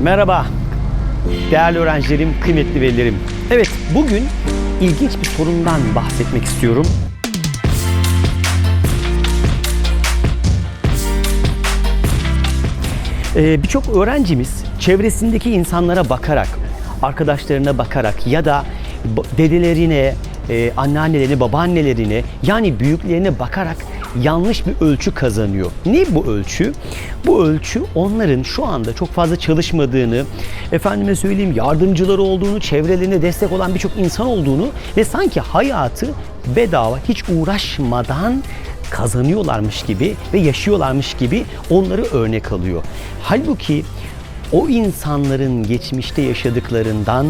Merhaba değerli öğrencilerim, kıymetli velilerim. Evet bugün ilginç bir sorundan bahsetmek istiyorum. Ee, Birçok öğrencimiz çevresindeki insanlara bakarak, arkadaşlarına bakarak ya da dedelerine, e, anneannelerine, babaannelerine yani büyüklerine bakarak yanlış bir ölçü kazanıyor. Ne bu ölçü? Bu ölçü onların şu anda çok fazla çalışmadığını, efendime söyleyeyim yardımcıları olduğunu, çevrelerine destek olan birçok insan olduğunu ve sanki hayatı bedava hiç uğraşmadan kazanıyorlarmış gibi ve yaşıyorlarmış gibi onları örnek alıyor. Halbuki o insanların geçmişte yaşadıklarından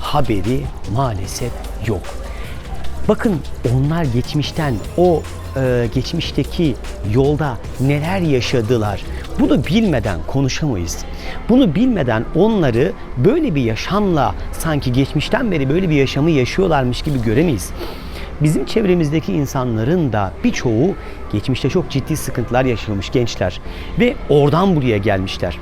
haberi maalesef yok. Bakın onlar geçmişten o e, geçmişteki yolda neler yaşadılar. Bunu bilmeden konuşamayız. Bunu bilmeden onları böyle bir yaşamla sanki geçmişten beri böyle bir yaşamı yaşıyorlarmış gibi göremeyiz. Bizim çevremizdeki insanların da birçoğu geçmişte çok ciddi sıkıntılar yaşamış gençler ve oradan buraya gelmişler.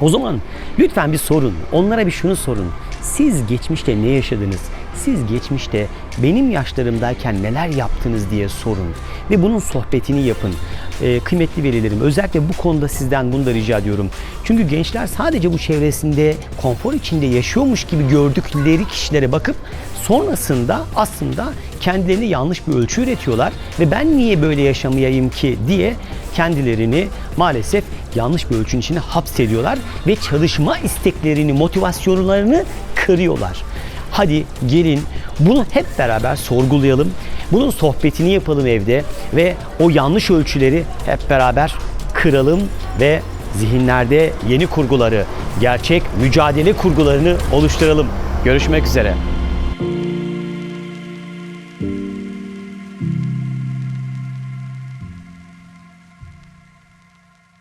O zaman lütfen bir sorun. Onlara bir şunu sorun. Siz geçmişte ne yaşadınız? Siz geçmişte benim yaşlarımdayken neler yaptınız diye sorun. Ve bunun sohbetini yapın. Ee, kıymetli velilerim özellikle bu konuda sizden bunu da rica ediyorum. Çünkü gençler sadece bu çevresinde konfor içinde yaşıyormuş gibi gördükleri kişilere bakıp sonrasında aslında kendilerini yanlış bir ölçü üretiyorlar ve ben niye böyle yaşamayayım ki diye kendilerini maalesef yanlış bir ölçünün içine hapsediyorlar ve çalışma isteklerini, motivasyonlarını kırıyorlar. Hadi gelin bunu hep beraber sorgulayalım. Bunun sohbetini yapalım evde ve o yanlış ölçüleri hep beraber kıralım ve zihinlerde yeni kurguları, gerçek mücadele kurgularını oluşturalım. Görüşmek üzere.